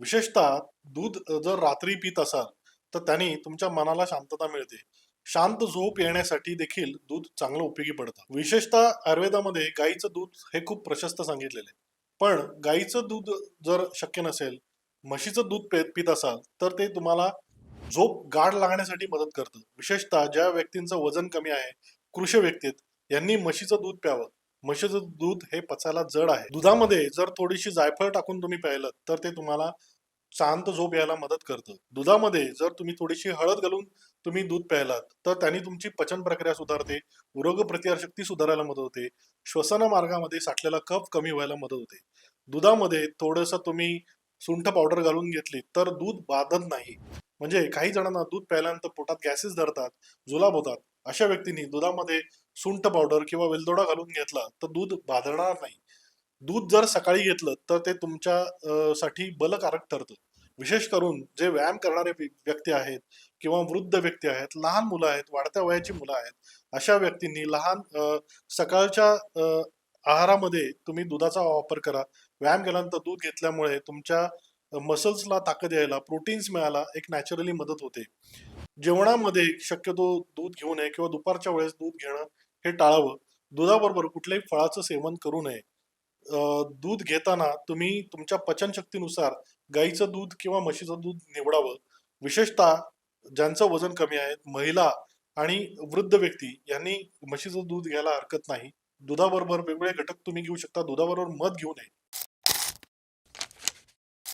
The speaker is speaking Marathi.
विशेषतः दूध जर रात्री पित असाल तर त्याने तुमच्या मनाला शांतता मिळते. शांत झोप येण्यासाठी देखील दूध चांगलं उपयोगी पडतं. विशेषतः आयुर्वेदामध्ये गाईचं दूध हे खूप प्रशस्त सांगितलेलं आहे. पण गाईचं दूध जर शक्य नसेल म्हशीचं दूध पित असाल तर ते तुम्हाला झोप गाढ लागण्यासाठी मदत करतं. विशेषतः ज्या व्यक्तींचं वजन कमी आहे कृष व्यक्तीत यांनी म्हशीचं दूध प्यावं. म्हशीचं दूध हे पचायला जड आहे. दुधामध्ये जर थोडीशी जायफळ टाकून तुम्ही प्यायलं तर ते तुम्हाला शांत झोप यायला मदत करतं. दुधामध्ये जर तुम्ही थोडीशी हळद घालून तुम्ही दूध प्यायलात तर त्यांनी तुमची पचन प्रक्रिया सुधारते रोग प्रतिकारशक्ती सुधारायला मदत होते श्वसन मार्गामध्ये साठलेला कफ कमी व्हायला मदत होते. दुधामध्ये थोडंसं तुम्ही सुंठ पावडर घालून घेतली तर दूध बाधत नाही. म्हणजे काही जणांना दूध प्यायल्यानंतर पोटात गॅसेस धरतात जुलाब होतात अशा व्यक्तींनी दुधामध्ये सुंठ पावडर किंवा वेलदोडा घालून घेतला तर दूध बाधणार नाही. दूध जर सकाळी घेतलं तर ते तुमच्या साठी बलकारक ठरतं. विशेष करून जे व्यायाम करणारे व्यक्ती आहेत किंवा वृद्ध व्यक्ती आहेत लहान मुलं आहेत वाढत्या वयाची मुलं आहेत अशा व्यक्तींनी लहान सकाळच्या आहारामध्ये तुम्ही दुधाचा वापर करा. व्यायाम केल्यानंतर दूध घेतल्यामुळे तुमच्या मसल्सला ताकद यायला प्रोटीन्स मिळायला एक नॅचरली मदत होते. जेवणामध्ये शक्यतो दूध घेऊ नये किंवा दुपारच्या वेळेस दूध घेणं हे टाळावं. दुधाबरोबर कुठल्याही फळाचं सेवन करू नये. दूध घेताना तुम्ही तुमच्या पचनशक्तीनुसार गाईचं दूध किंवा म्हशीचं दूध निवडावं. विशेषतः ज्यांचं वजन कमी आहे महिला आणि वृद्ध व्यक्ती यांनी म्हशीचं दूध घ्यायला हरकत नाही. दुधाबरोबर वेगवेगळे घटक तुम्ही घेऊ शकता. दुधाबरोबर मध घेऊ नये.